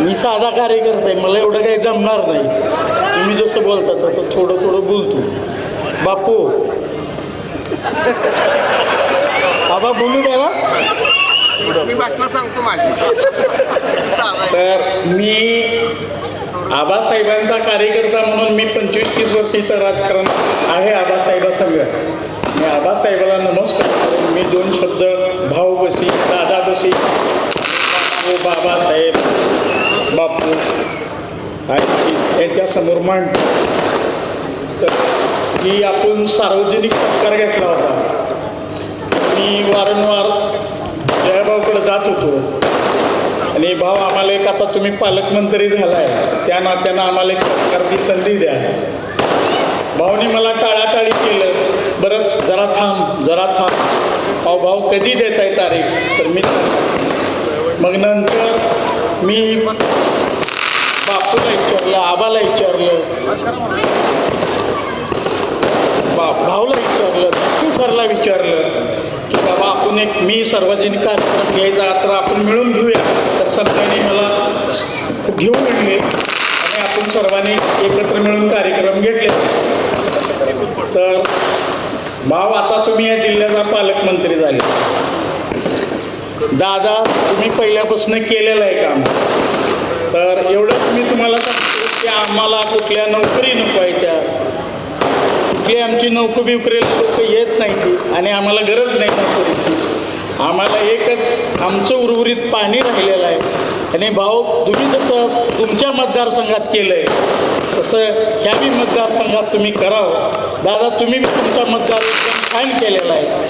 मी साधा कार्यकर्ता आहे मला एवढं काही जमणार नाही. तुम्ही जसं बोलता तसं थोडं थोडं बोलतो. बापू. बाबा बोलू द्या ना. मी भाषण सांगतो माझी. तर मी आबासाहेबांचा कार्यकर्ता म्हणून मी पंचवीस तीस वर्ष इथं राजकारण आहे आबासाहेबासंग. मी आबासाहेबाला नमस्कार मी दोन शब्द भाऊबशी दादाबशी बापू बाबासाहेब बापू आणि यांच्यासमोर मांडतो तर की आपण सार्वजनिक सत्कार घेतला होता. मी वारंवार जयभाऊकडे जात होतो. आणि भाऊ आम्हाला एक आता तुम्ही पालकमंत्री झालाय. त्या नात्यानं आम्हाला एक सत्कारची संधी द्या. भाऊनी मला टाळाटाळी केलं. बरंच जरा थांब जरा थांब. भाऊ भाऊ कधी देत आहे तारीख? तर मी मग नंतर मी विचारलं आबाला विचारलं. बा भाऊला विचारलं बापू सरला विचारलं की बाबा आपण एक मी सार्वजनिक कार्यक्रम घ्यायचा तर आपण मिळून घेऊया. तर सरकारने मला घेऊन आणले. आणि आपण सर्वांनी एकत्र मिळून कार्यक्रम घेतले. तर भाव आता तुम्ही या जिल्ह्याचा पालकमंत्री झाले. दादा तुम्ही पहिल्यापासून केलेलं आहे काम. तर एवढंच मी तुम्ही आम्हाला कुठल्या नोकरी नको आहे त्या. कुठली आमची नोकरी बिकरेल लोक येत नाही ती आणि आम्हाला गरज नाही नोकरीची. आम्हाला एकच आमचं उर्वरित पाणी राहिलेलं आहे. आणि भाऊ तुम्ही जसं तुमच्या मतदारसंघात केलं आहे तसं ह्या बी मतदारसंघात तुम्ही करावं. दादा तुम्ही बी तुमचा मतदार फाईन केलेला आहे.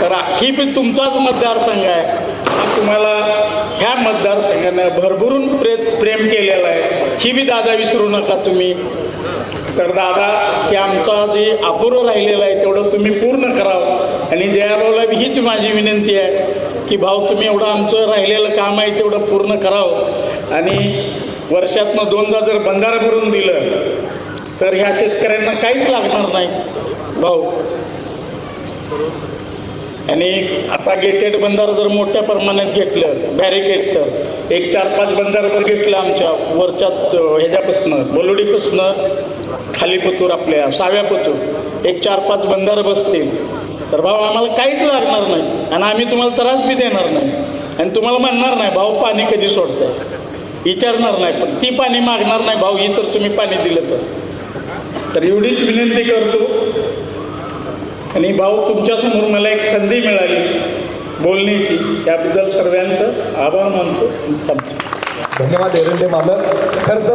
तर ही बी तुमचाच मतदारसंघ आहे. तुम्हाला ह्या मतदारसंघानं भरभरून प्रे प्रेम केलेला आहे. ही बी दादा विसरू नका तुम्ही. तर दादा हे आमचा जे अपूर्व राहिलेलं आहे तेवढं तुम्ही पूर्ण करावं. आणि जयारावला हीच माझी विनंती आहे की भाऊ तुम्ही एवढं आमचं राहिलेलं काम आहे तेवढं पूर्ण करावं. आणि वर्षातनं दोनदा जर बंधारा भरून दिलं तर ह्या शेतकऱ्यांना काहीच लागणार नाही. भाऊ. आणि आता गेटेड बंधारा जर मोठ्या प्रमाणात घेतलं बॅरिकेड तर. एक चार पाच बंधाऱ्यावर घेतलं आमच्या वरच्या ह्याच्यापासनं बोलोडीपासनं खाली पतूर आपल्या साव्या पतूर एक चार पाच बंधारं बसतील. तर भाऊ आम्हाला काहीच लागणार नाही आणि आम्ही तुम्हाला त्रास बी देणार नाही. आणि तुम्हाला म्हणणार नाही भाऊ पाणी कधी सोडताय? विचारणार नाही पण ती पाणी मागणार नाही भाऊ ही तर तुम्ही पाणी दिलं तर. तर एवढीच विनंती करतो. आणि भाऊ तुमच्यासमोर मला एक संधी मिळाली. बोलण्याची. याबद्दल सर्वांचं आभार मानतो धन्यवाद एरंडे मालक. खर्च